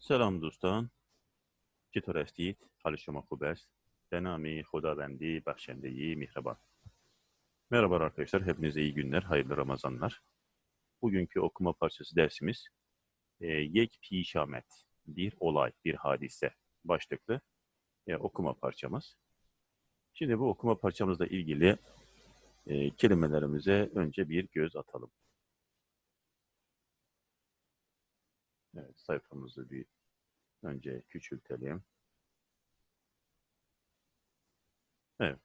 سلام دوستان چطور هستید؟ حال شما خوب است؟ به نام خداوندی بخشندگی مهربان Merhaba arkadaşlar, hepinize iyi günler, hayırlı Ramazanlar. Bugünkü okuma parçası dersimiz e, Yek Pişamet, bir olay, bir hadise başlıklı e, okuma parçamız. Şimdi bu okuma parçamızla ilgili e, kelimelerimize önce bir göz atalım. Evet, sayfamızı bir önce küçültelim. Evet.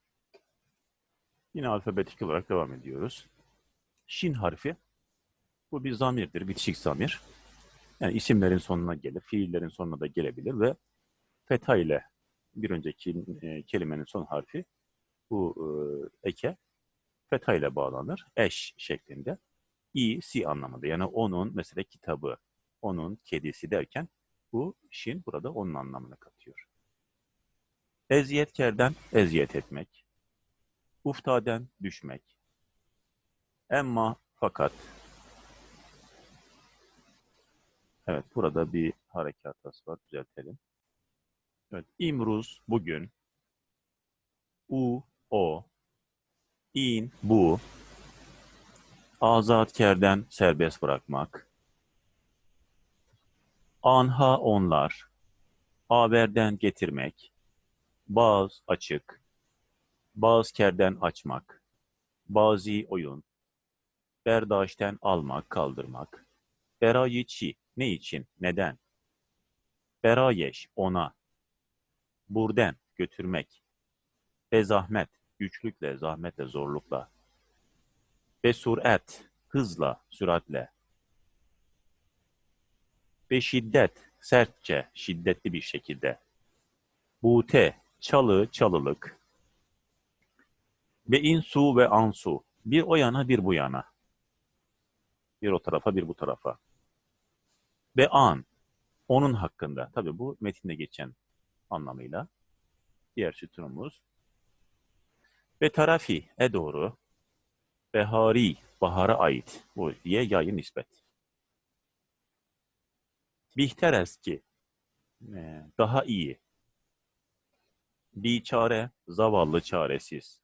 Yine alfabetik olarak devam ediyoruz. Şin harfi, bu bir zamirdir, bitişik zamir. Yani isimlerin sonuna gelir, fiillerin sonuna da gelebilir ve fetha ile bir önceki e, kelimenin son harfi bu e, eke fetha ile bağlanır. Eş şeklinde. İ, si anlamında. Yani onun mesela kitabı, onun kedisi derken bu şin burada onun anlamını katıyor. Eziyetkerden eziyet etmek. Uftaden düşmek. Emma fakat. Evet burada bir harekat var. Düzeltelim. Evet. İmruz bugün. U o. İn bu. Azatkerden serbest bırakmak. Anha onlar. Haberden getirmek. Bağız açık. Bazkerden açmak. Bazı oyun. Berdaşten almak, kaldırmak. Berayiçi. Ne için? Neden? Berayeş. Ona. Burden. Götürmek. Bezahmet. Güçlükle, zahmetle, zorlukla. Besuret. Hızla, süratle. Beşiddet. Sertçe, şiddetli bir şekilde. Bute. Çalı, çalılık. Ve insu ve ansu. Bir o yana bir bu yana. Bir o tarafa bir bu tarafa. Ve an. Onun hakkında. Tabi bu metinde geçen anlamıyla. Diğer sütunumuz. Ve tarafi. E doğru. Behari. Bahara ait. Bu diye yayın nispet. Bihter eski. Daha iyi. Biçare. Zavallı çaresiz.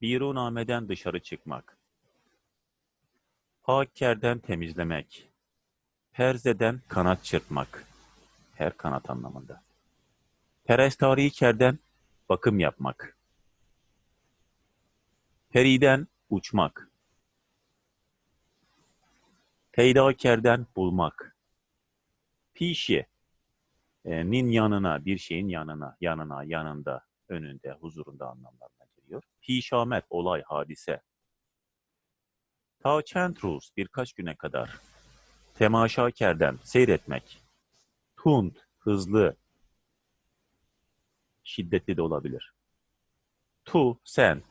Birunameden dışarı çıkmak. Hakkerden temizlemek. Perzeden kanat çırpmak. Her kanat anlamında. Perestarikerden bakım yapmak. Periden uçmak. Peydakerden bulmak. Pişi. e, nin yanına, bir şeyin yanına, yanına, yanında, önünde, huzurunda anlamlarına geliyor. Pişamet, olay, hadise. Ta birkaç güne kadar. Temaşakerden, seyretmek. Tund, hızlı. Şiddetli de olabilir. Tu, sen.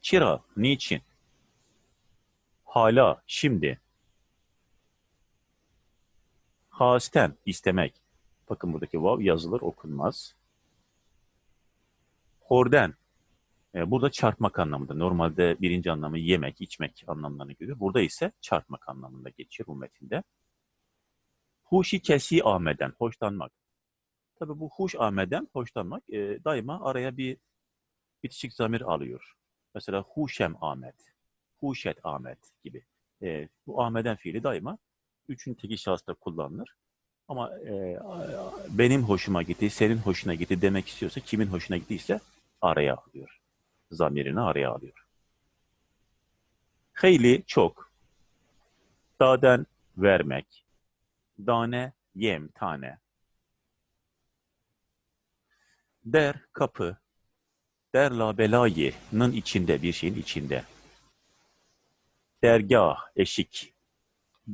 Çira, niçin? Hala, şimdi. Hasten, istemek. Bakın buradaki vav yazılır, okunmaz. Horden, e, burada çarpmak anlamında. Normalde birinci anlamı yemek, içmek anlamlarına geliyor. Burada ise çarpmak anlamında geçiyor bu metinde. Huşi kesi ameden, hoşlanmak. Tabii bu huş ameden, hoşlanmak e, daima araya bir bitişik zamir alıyor. Mesela huşem Ahmet, huşet Ahmet gibi. E, bu Ahmeden fiili daima üçüncü tekil şahısta kullanılır. Ama e, benim hoşuma gitti, senin hoşuna gitti demek istiyorsa, kimin hoşuna gittiyse araya alıyor. Zamirini araya alıyor. Hayli çok. Daden vermek. Dane yem tane. Der kapı. Der la belayı'nın içinde bir şeyin içinde. Dergah eşik.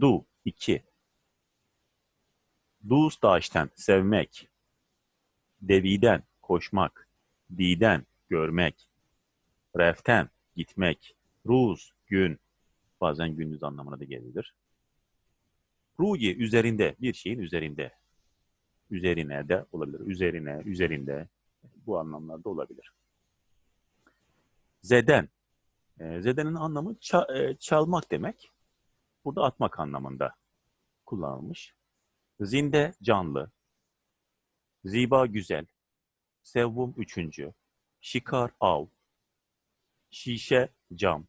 Du iki. Duz daşten sevmek. Deviden koşmak. Diden görmek. Reften gitmek. Ruz gün. Bazen gündüz anlamına da gelebilir. Ruyi üzerinde bir şeyin üzerinde. Üzerine de olabilir. Üzerine, üzerinde bu anlamlarda olabilir. Zeden. E, zedenin anlamı e, çalmak demek. Burada atmak anlamında kullanılmış. Zinde canlı. Ziba güzel. Sevvum üçüncü. Şikar av. Şişe cam.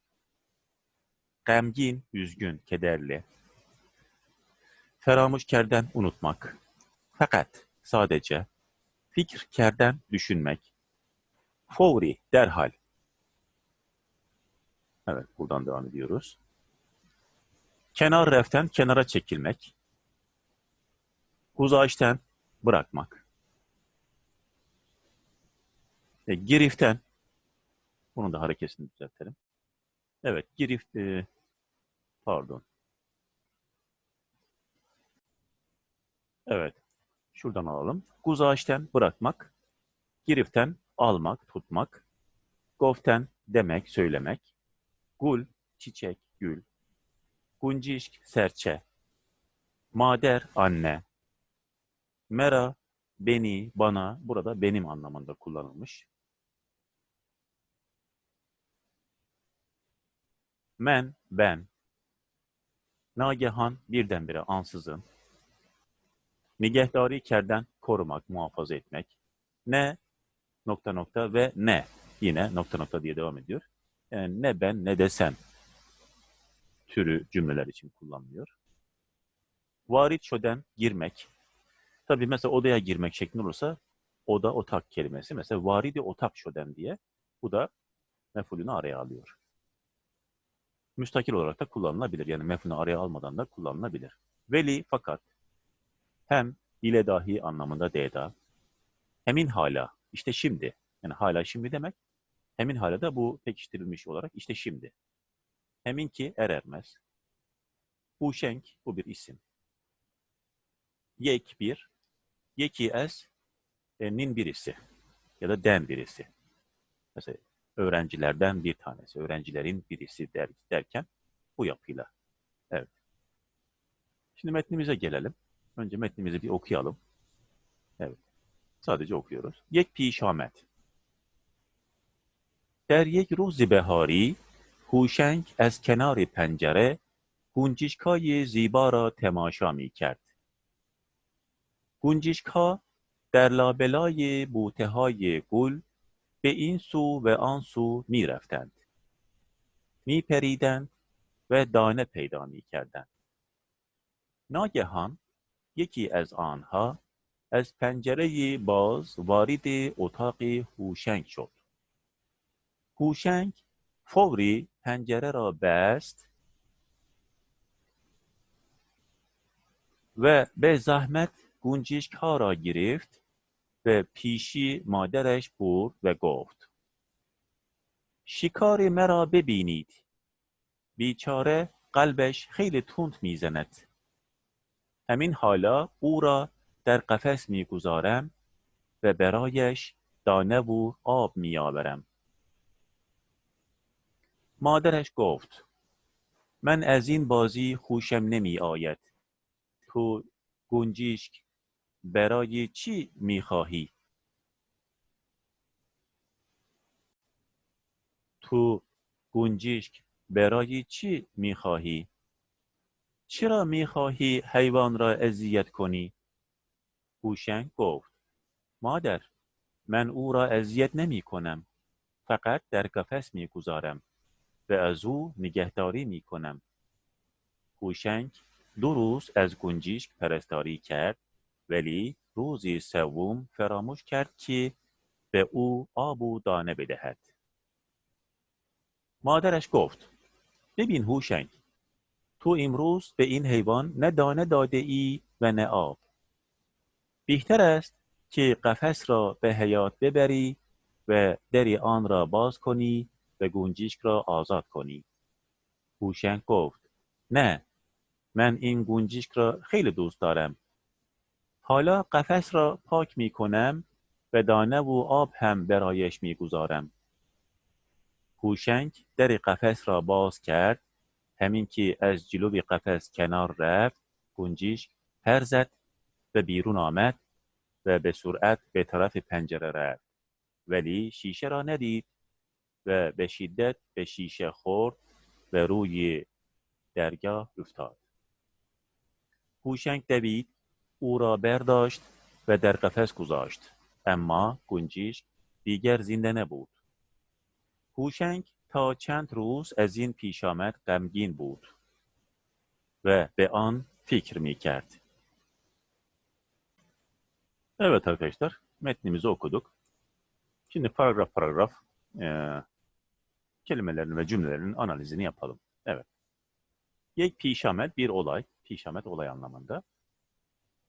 Gemgin, üzgün, kederli. Feramuşkerden unutmak. Fakat, sadece. Fikirkerden düşünmek. Fevri, derhal. Evet, buradan devam ediyoruz. Kenar reften kenara çekilmek. Guzaşten bırakmak. E, giriften, bunun da hareketini düzeltelim. Evet, girift, e, pardon. Evet, şuradan alalım. Guzaşten bırakmak, giriften almak, tutmak, goften demek, söylemek, gul, çiçek, gül, guncişk, serçe, mader, anne, mera, beni, bana, burada benim anlamında kullanılmış. Men, ben. Nagehan, birdenbire, ansızın. Nigehdari kerden korumak, muhafaza etmek. Ne, nokta nokta ve ne. Yine nokta nokta diye devam ediyor. Yani ne ben ne de sen türü cümleler için kullanılıyor. Varit şöden girmek. Tabii mesela odaya girmek şeklinde olursa oda otak kelimesi. Mesela varidi otak şöden diye. Bu da mefulünü araya alıyor. Müstakil olarak da kullanılabilir. Yani mefulünü araya almadan da kullanılabilir. Veli fakat hem ile dahi anlamında deda. Hemin hala işte şimdi. Yani hala şimdi demek. Hemin hala da bu pekiştirilmiş olarak işte şimdi. Emin ki er ermez. Uşenk bu bir isim. Yek bir, yeki es, e, nin birisi ya da den birisi. Mesela öğrencilerden bir tanesi, öğrencilerin birisi der, derken bu yapıyla. Evet. Şimdi metnimize gelelim. Önce metnimizi bir okuyalım. Evet. Sadece okuyoruz. Yek pi şamet. Der yek ruzi behari هوشنگ از کنار پنجره گنجشکای زیبا را تماشا می کرد. گنجشکها در لابلای بوته های گل به این سو و آن سو می رفتند. می پریدند و دانه پیدا می کردند. ناگهان یکی از آنها از پنجره باز وارد اتاق هوشنگ شد. هوشنگ فوری پنجره را بست و به زحمت گنجشک ها را گرفت و پیشی مادرش برد و گفت شکار مرا ببینید. بیچاره قلبش خیلی تند می‌زند. همین حالا او را در قفس می‌گذارم و برایش دانه و آب میآورم. مادرش گفت من از این بازی خوشم نمی آید تو گنجیشک برای چی می خواهی؟ تو گنجیشک برای چی می خواهی؟ چرا می خواهی حیوان را اذیت کنی؟ هوشنگ گفت مادر من او را اذیت نمی کنم فقط در قفس می گذارم و از او نگهداری می کنم. هوشنگ دو روز از گنجیشک پرستاری کرد ولی روزی سوم فراموش کرد که به او آب و دانه بدهد. مادرش گفت ببین هوشنگ تو امروز به این حیوان نه دانه داده ای و نه آب. بهتر است که قفس را به حیات ببری و در آن را باز کنی و گنجیشک را آزاد کنی. هوشنگ گفت نه من این گنجیشک را خیلی دوست دارم. حالا قفس را پاک می کنم و دانه و آب هم برایش می گذارم. هوشنگ در قفس را باز کرد همین که از جلوی قفس کنار رفت گنجیشک پر زد و بیرون آمد و به سرعت به طرف پنجره رفت ولی شیشه را ندید و به شدت به شیشه خورد و روی درگاه افتاد. هوشنگ دوید او را برداشت و در قفس گذاشت اما گنجیش دیگر زنده نبود هوشنگ تا چند روز از این پیش آمد غمگین بود ve به an fikir mi کرد. Evet arkadaşlar, metnimizi okuduk. Şimdi paragraf paragraf eee kelimelerin ve cümlelerin analizini yapalım. Evet. Yek pişamet bir olay. Pişamet olay anlamında.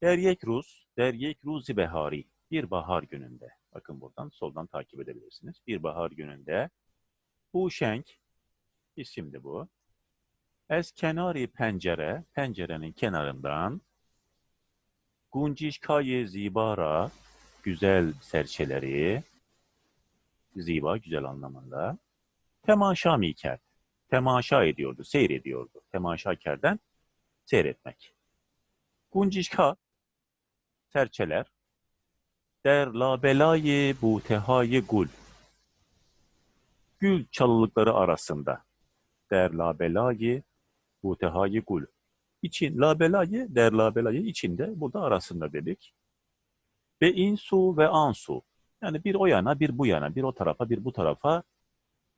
Deryek Rus, Deryek Ruzi Behari. Bir bahar gününde. Bakın buradan soldan takip edebilirsiniz. Bir bahar gününde. Bu Şenk, isimdi bu. Es kenari pencere, pencerenin kenarından Guncişkayı zibara, güzel serçeleri, ziba güzel anlamında, temaşa miker, temaşa ediyordu, seyrediyordu. Temaşakerden seyretmek. Guncişka, serçeler, der labelayı butehayı gul, gül çalılıkları arasında, der labelayı butehayı gul, için labelayı, der labelayı içinde, burada arasında dedik. Ve insu ve ansu. Yani bir o yana, bir bu yana, bir o tarafa, bir bu tarafa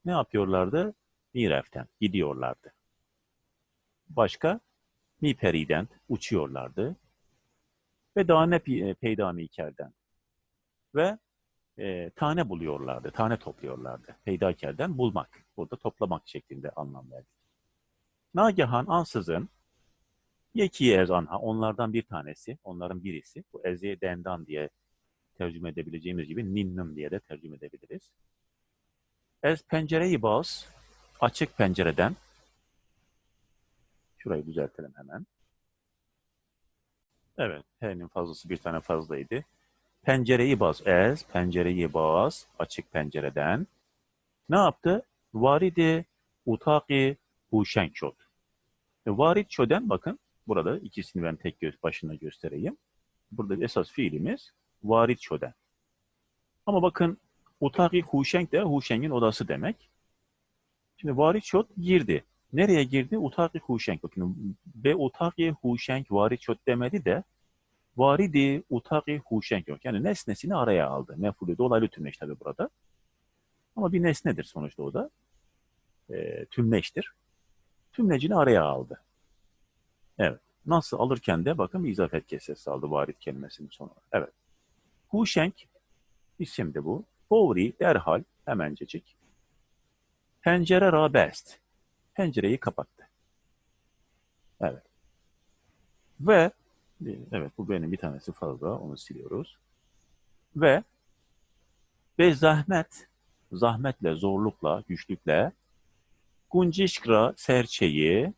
ne yapıyorlardı? Mireften gidiyorlardı. Başka? Miperiden uçuyorlardı. Ve tane pi- peyda mikerden. Ve e, tane buluyorlardı, tane topluyorlardı. Peydakerden bulmak, burada toplamak şeklinde anlam verdik. Nagihan ansızın Yeki ez anha, onlardan bir tanesi, onların birisi. Bu ezi dendan diye tercüme edebileceğimiz gibi ninnim diye de tercüme edebiliriz. Ez pencereyi baz, açık pencereden, şurayı düzeltelim hemen. Evet, H'nin fazlası bir tane fazlaydı. Pencereyi baz, ez, pencereyi baz, açık pencereden. Ne yaptı? Varidi utaki huşenk şod. E, Varit şoden bakın, Burada ikisini ben tek göz başına göstereyim. Burada esas fiilimiz varit şoden. Ama bakın utaki huşenk de huşengin odası demek. Şimdi varit şod girdi. Nereye girdi? Utaki huşenk. Bakın be utaki huşenk varit şod demedi de varidi utaki huşenk yok. Yani nesnesini araya aldı. Mefulü dolaylı tümleş tabi burada. Ama bir nesnedir sonuçta o da. E, tümleştir. Tümlecini araya aldı. Evet. Nasıl alırken de bakın bir izafet kesesi aldı varit kelimesinin sonuna. Evet. Huşenk isimdi bu. Fovri derhal hemencecik. Pencere rabest. Pencereyi kapattı. Evet. Ve evet bu benim bir tanesi fazla onu siliyoruz. Ve ve zahmet zahmetle, zorlukla, güçlükle Guncişkra serçeyi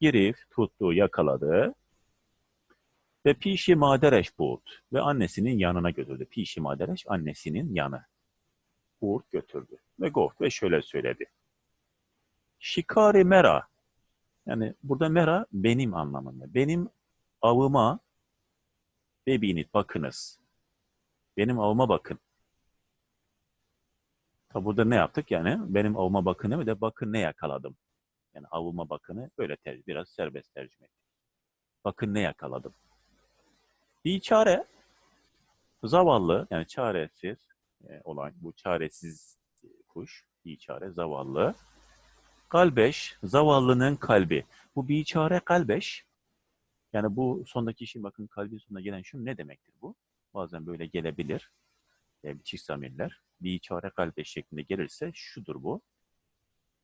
girip tuttu, yakaladı. Ve Pişi Madereş Buğut ve annesinin yanına götürdü. Pişi Madereş annesinin yanı. Buğut götürdü. Ve Goft ve şöyle söyledi. Şikari Mera. Yani burada Mera benim anlamında. Benim avıma bebinit bakınız. Benim avıma bakın. Tabi burada ne yaptık yani? Benim avıma bakın değil mi de bakın ne yakaladım. Yani avıma bakını böyle ter, biraz serbest tercüme. Bakın ne yakaladım. Biçare, zavallı yani çaresiz e, olan bu çaresiz kuş, biçare, zavallı. Kalbeş, zavallının kalbi. Bu biçare kalbeş, yani bu sondaki işin bakın kalbin sonuna gelen şu ne demektir bu? Bazen böyle gelebilir. E, bir çift zamirler. Biçare kalbeş şeklinde gelirse şudur bu.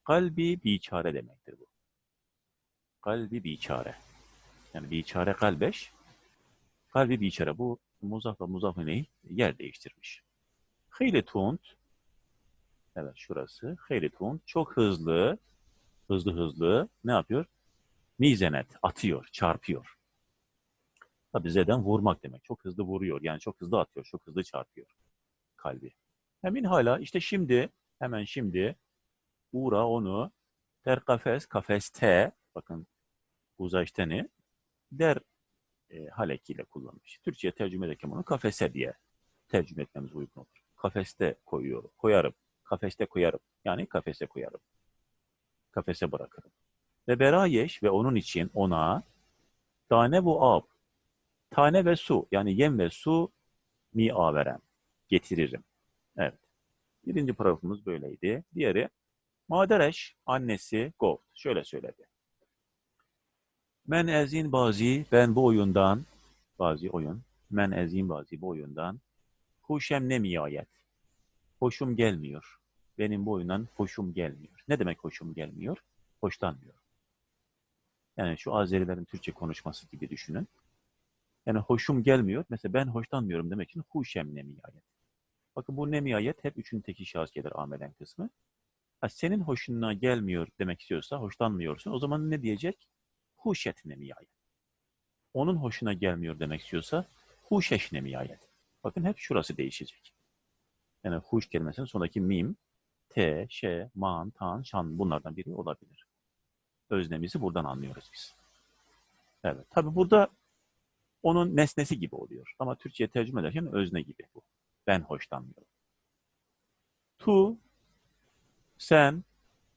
Kalbi biçare demektir bu. Kalbi biçare. Yani biçare kalbeş. Kalbi biçare. Bu muzafla muzafı neyi? Yer değiştirmiş. Heyli tunt. Evet şurası. Heyli tunt. Çok hızlı. Hızlı hızlı. Ne yapıyor? Mizenet. Atıyor. Çarpıyor. Tabi zeden vurmak demek. Çok hızlı vuruyor. Yani çok hızlı atıyor. Çok hızlı çarpıyor. Kalbi. Hemen hala işte şimdi hemen şimdi Uğra onu der kafes, kafeste, bakın uzayışteni der e, halekiyle kullanmış. Türkçe'ye tercüme ederken bunu kafese diye tercüme etmemiz uygun olur. Kafeste koyuyorum, koyarım, kafeste koyarım. Yani kafese koyarım. Kafese bırakırım. Ve berayeş ve onun için ona tane bu ab Tane ve su yani yem ve su mi verem. Getiririm. Evet. Birinci paragrafımız böyleydi. Diğeri Madereş annesi Gold şöyle söyledi. Men ezin bazi ben bu oyundan bazi oyun men ezin bazi bu oyundan huşem nemiyayet. Hoşum gelmiyor. Benim bu oyundan hoşum gelmiyor. Ne demek hoşum gelmiyor? Hoşlanmıyor. Yani şu Azerilerin Türkçe konuşması gibi düşünün. Yani hoşum gelmiyor. Mesela ben hoşlanmıyorum demek için huşem nemiyayet. Bakın bu nemiyayet hep üçüncü teki şahıs gelir amelen kısmı. Ha, senin hoşuna gelmiyor demek istiyorsa, hoşlanmıyorsun. O zaman ne diyecek? Huşet nemiyayet. Onun hoşuna gelmiyor demek istiyorsa huşeş nemiyayet. Bakın hep şurası değişecek. Yani huş kelimesinin sonundaki mim, te, şe, man, tan, şan bunlardan biri olabilir. Öznemizi buradan anlıyoruz biz. Evet. Tabi burada onun nesnesi gibi oluyor. Ama Türkçe'ye tercüme ederken özne gibi bu. Ben hoşlanmıyorum. Tu, sen,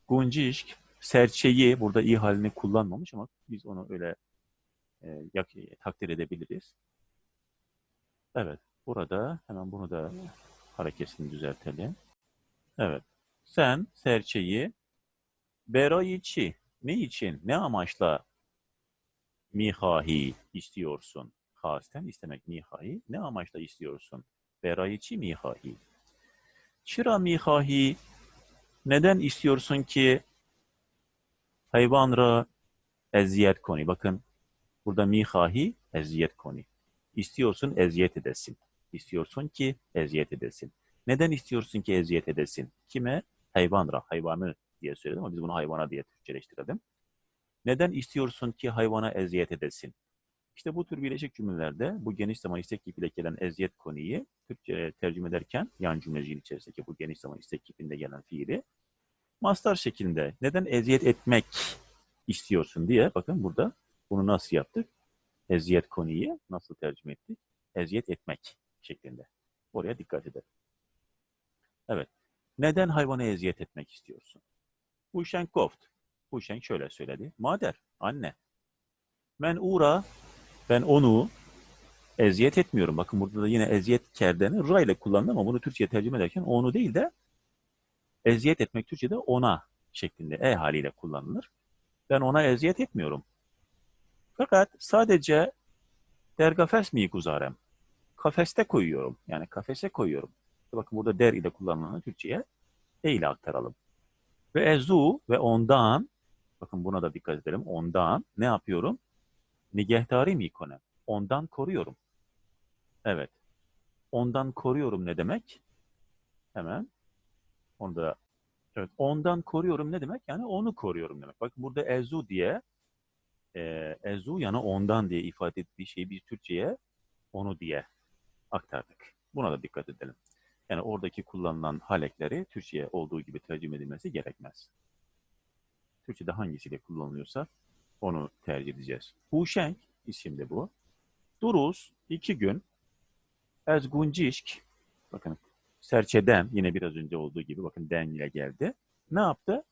guncişk, serçeyi burada iyi halini kullanmamış ama biz onu öyle e, takdir edebiliriz. Evet. Burada hemen bunu da hareketini düzeltelim. Evet. Sen serçeyi berayiçi ne için, ne amaçla mihahi istiyorsun? Hasten istemek mihahi. Ne amaçla istiyorsun? Berayiçi mihahi. Çıra mihahi neden istiyorsun ki hayvanra eziyet koni? Bakın burada mihahi eziyet koni. İstiyorsun eziyet edesin. İstiyorsun ki eziyet edesin. Neden istiyorsun ki eziyet edesin? Kime? Hayvanra, hayvanı diye söyledim ama biz bunu hayvana diye Türkçeleştirelim. Neden istiyorsun ki hayvana eziyet edesin? İşte bu tür birleşik cümlelerde bu geniş zaman istek kipiyle gelen eziyet konuyu Türkçe tercüme ederken yan cümleciğin içerisindeki bu geniş zaman istek kipinde gelen fiili mastar şeklinde neden eziyet etmek istiyorsun diye bakın burada bunu nasıl yaptık? Eziyet konuyu nasıl tercüme ettik? Eziyet etmek şeklinde. Oraya dikkat edelim. Evet. Neden hayvana eziyet etmek istiyorsun? Huşenkoft. Huşen şöyle söyledi. Mader, anne. Ben uğra, ben onu eziyet etmiyorum. Bakın burada da yine eziyet kerdeni ra ile kullandım ama bunu Türkçe'ye tercüme ederken onu değil de eziyet etmek Türkçe'de ona şeklinde e haliyle kullanılır. Ben ona eziyet etmiyorum. Fakat sadece dergafes mi guzarem? Kafeste koyuyorum. Yani kafese koyuyorum. Bakın burada der ile kullanılanı Türkçe'ye e ile aktaralım. Ve ezu ve ondan bakın buna da dikkat edelim. Ondan ne yapıyorum? Nigehtari mi konem? Ondan koruyorum. Evet. Ondan koruyorum ne demek? Hemen onu da evet ondan koruyorum ne demek? Yani onu koruyorum demek. Bakın burada ezu diye ezu yani ondan diye ifade ettiği şeyi biz Türkçe'ye onu diye aktardık. Buna da dikkat edelim. Yani oradaki kullanılan halekleri Türkçe'ye olduğu gibi tercüme edilmesi gerekmez. Türkçe'de hangisiyle kullanılıyorsa onu tercih edeceğiz. Huşenk isimli bu. Duruz iki gün Ezguncişk bakın serçeden yine biraz önce olduğu gibi bakın den ile geldi. Ne yaptı?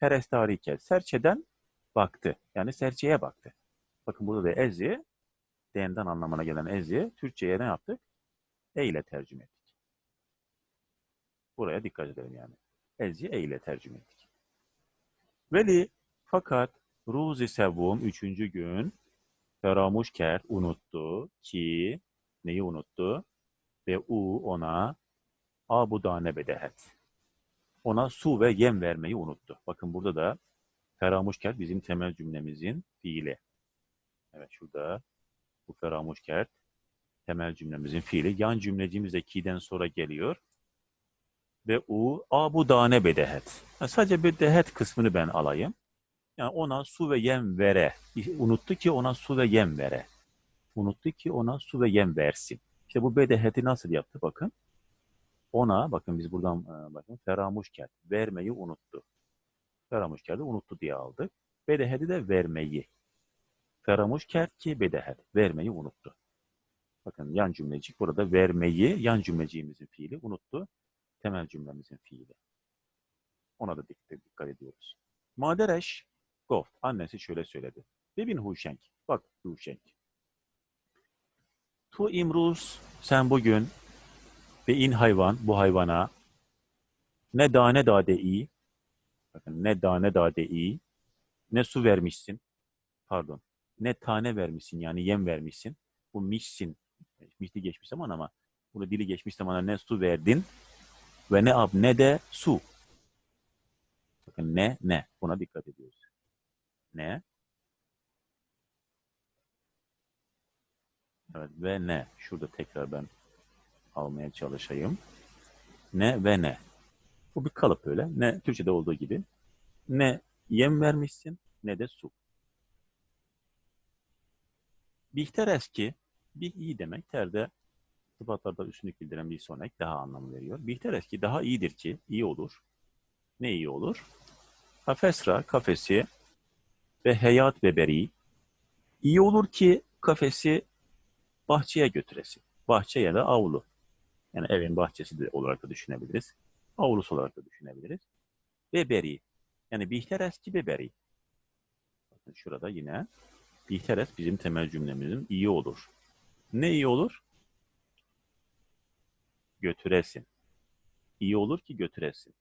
Perestarike serçeden baktı. Yani serçeye baktı. Bakın burada da ezi denden anlamına gelen ezi Türkçe'ye ne yaptık? E ile tercüme ettik. Buraya dikkat edelim yani. Ezi e ile tercüme ettik. Veli fakat Ruzi Sevvum üçüncü gün Feramuş kert unuttu ki neyi unuttu? Ve u ona abudane bedehet. Ona su ve yem vermeyi unuttu. Bakın burada da feramuş kert bizim temel cümlemizin fiili. Evet şurada bu feramuş kert temel cümlemizin fiili. Yan cümlecimiz de ki'den sonra geliyor. Ve u abudane bedehet. Yani sadece bedehet kısmını ben alayım. Yani ona su ve yem vere. Unuttu ki ona su ve yem vere. Unuttu ki ona su ve yem versin. İşte bu bedeheti nasıl yaptı bakın. Ona bakın biz buradan e, bakın feramuşker vermeyi unuttu. Feramuşker de unuttu diye aldık. Bedeheti de vermeyi. Feramuşker ki bedehet vermeyi unuttu. Bakın yan cümlecik burada vermeyi yan cümleciğimizin fiili unuttu. Temel cümlemizin fiili. Ona da dikkat, ediyoruz. Madereş Goft. Annesi şöyle söyledi. Bebin Huşenk. Bak Huşenk. Tu imruz sen bugün ve in hayvan bu hayvana ne dane dade iyi bakın ne dane dade iyi ne su vermişsin pardon ne tane vermişsin yani yem vermişsin. Bu mişsin mişti geçmiş zaman ama bunu dili geçmiş zamana ne su verdin ve ne ab ne de su. Bakın ne ne. Buna dikkat ediyoruz. Ne? Evet ve ne. Şurada tekrar ben almaya çalışayım. Ne ve ne. Bu bir kalıp öyle ne Türkçe'de olduğu gibi. Ne yem vermişsin ne de su Bihter eski, bih iyi demek. Terde sıfatlarda üstünlük bildiren bir sonek daha anlamı veriyor. Bihter eski daha iyidir ki, iyi olur. Ne iyi olur? Kafesra, kafesi ve heyat beberi. İyi olur ki kafesi bahçeye götüresi. Bahçe ya da avlu. Yani evin bahçesi de olarak da düşünebiliriz. Avlusu olarak da düşünebiliriz. Beberi. Yani bihter eski beberi. Bakın şurada yine Bihter bizim temel cümlemizin iyi olur. Ne iyi olur? Götüresin. İyi olur ki götüresin.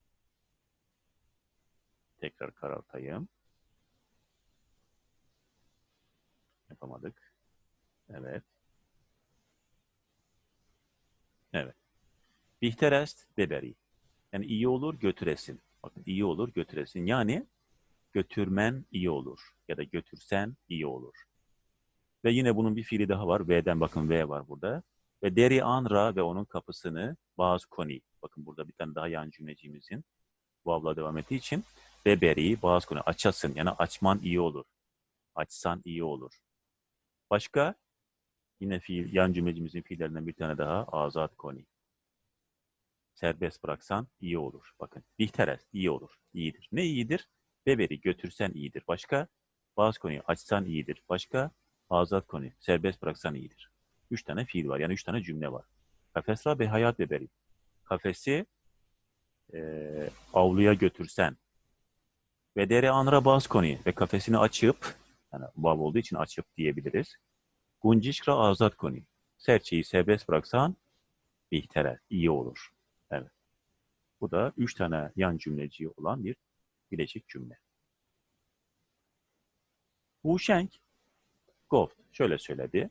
Tekrar karartayım. Yapamadık. Evet. Evet. Bihterest beberi. Yani iyi olur götüresin. Bakın iyi olur götüresin. Yani götürmen iyi olur. Ya da götürsen iyi olur. Ve yine bunun bir fiili daha var. V'den bakın V var burada. Ve deri anra ve onun kapısını bazı koni. Bakın burada bir tane daha yan cümlecimizin vavla devam ettiği için beberi bazı koni açasın. Yani açman iyi olur. Açsan iyi olur. Başka yine fiil, yan cümlecimizin fiillerinden bir tane daha azat koni. Serbest bıraksan iyi olur. Bakın bihterez iyi olur. İyidir. Ne iyidir? Beberi götürsen iyidir. Başka? Bazı konuyu açsan iyidir. Başka? Azat konu. Serbest bıraksan iyidir. Üç tane fiil var. Yani üç tane cümle var. Kafesra be hayat beberi. Kafesi e, avluya götürsen ve dere anra bazı konuyu ve kafesini açıp yani vav olduğu için açıp diyebiliriz. Guncişra azat konu. Serçeyi serbest bıraksan bihtere, iyi olur. Evet. Bu da üç tane yan cümleci olan bir bileşik cümle. Bu Şenk Goft şöyle söyledi.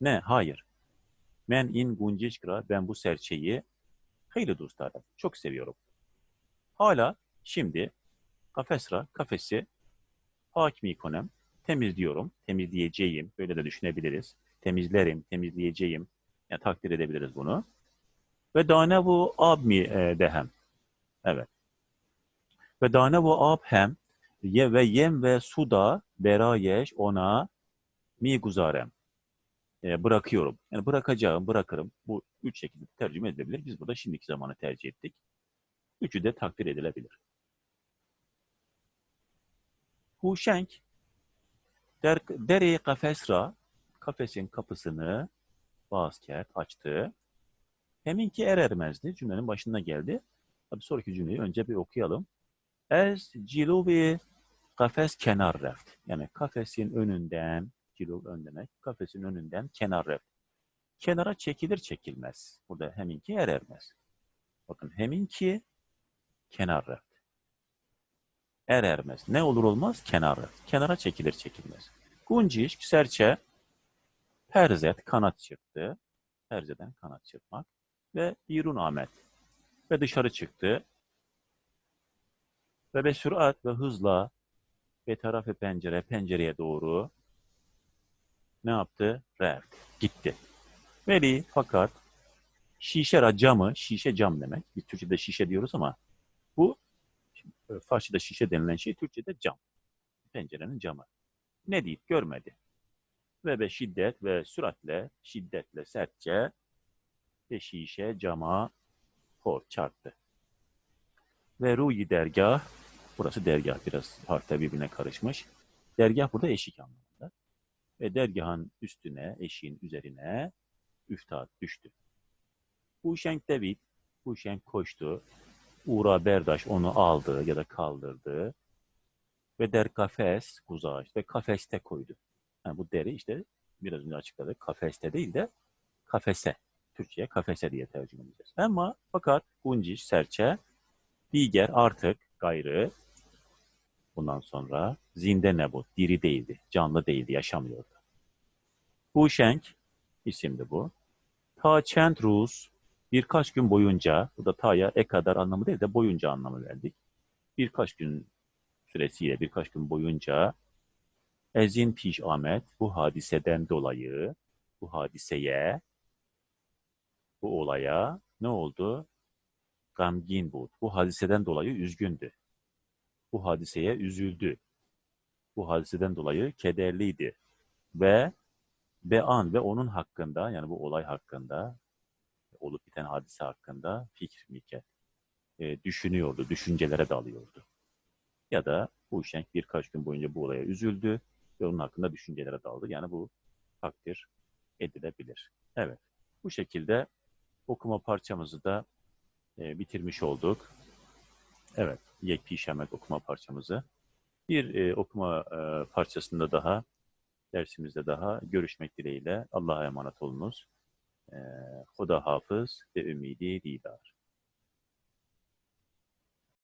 Ne? Hayır. Men in guncişkra ben bu serçeyi hayli dostlarım. Çok seviyorum. Hala şimdi kafesra kafesi hakimi konem temizliyorum. Temizleyeceğim. Böyle de düşünebiliriz. Temizlerim, temizleyeceğim. Yani takdir edebiliriz bunu. Ve dane bu abmi e, dehem. Evet. Ve dane bu ab hem ye ve yem ve suda berayeş ona mi guzarem. E, bırakıyorum. Yani bırakacağım, bırakırım. Bu üç şekilde tercüme edilebilir. Biz burada şimdiki zamanı tercih ettik. Üçü de takdir edilebilir. Huşenk der, dere kafesra kafesin kapısını Basket açtı. Heminki er ermezdi. Cümlenin başına geldi. Tabii sonraki cümleyi önce bir okuyalım. Ez cilubi kafes kenar reft. Yani kafesin önünden kilo ön demek. Kafesin önünden kenar ref. Kenara çekilir çekilmez. Burada heminki er ermez. Bakın heminki kenar ref. Er ermez. Ne olur olmaz? Kenar ref. Kenara çekilir çekilmez. Gunciş, serçe, perzet, kanat çırptı. Perzeden kanat çırpmak. Ve irun Ahmet. Ve dışarı çıktı. Ve be sürat ve hızla ve tarafı pencere, pencereye doğru ne yaptı? Reft. Gitti. Veli fakat şişe camı, şişe cam demek. Biz Türkçe'de şişe diyoruz ama bu e, Farsça'da şişe denilen şey Türkçe'de cam. Pencerenin camı. Ne deyip görmedi. Ve be şiddet ve süratle, şiddetle, sertçe ve şişe cama hor çarptı. Ve ruyi dergah, burası dergah biraz harfler birbirine karışmış. Dergah burada eşik anlamı ve dergahın üstüne, eşiğin üzerine üftat düştü. Huşenk David, Huşenk koştu. Uğra Berdaş onu aldı ya da kaldırdı. Ve der kafes, kuzaş ve kafeste koydu. Yani bu deri işte biraz önce açıkladık. Kafeste değil de kafese. Türkçe'ye kafese diye tercüme edeceğiz. Ama fakat Gunciş, serçe, diğer artık gayrı bundan sonra zinde nebut, diri değildi, canlı değildi, yaşamıyordu. Huşenk isimdi bu. Ta çent Rus birkaç gün boyunca, bu da ta'ya e kadar anlamı değil de boyunca anlamı verdik. Birkaç gün süresiyle, birkaç gün boyunca ezin piş Ahmet bu hadiseden dolayı, bu hadiseye, bu olaya ne oldu? Gamgin bu. Bu hadiseden dolayı üzgündü. Bu hadiseye üzüldü. Bu hadiseden dolayı kederliydi. Ve bean ve onun hakkında yani bu olay hakkında olup biten hadise hakkında fikir miket e, düşünüyordu, düşüncelere dalıyordu. Ya da bu şenk birkaç gün boyunca bu olaya üzüldü ve onun hakkında düşüncelere daldı. Yani bu takdir edilebilir. Evet, bu şekilde okuma parçamızı da e, bitirmiş olduk. Evet, Yekpi Şemek okuma parçamızı. Bir e, okuma e, parçasında daha, dersimizde daha görüşmek dileğiyle. Allah'a emanet olunuz. E, Huda hafız ve ümidi didar.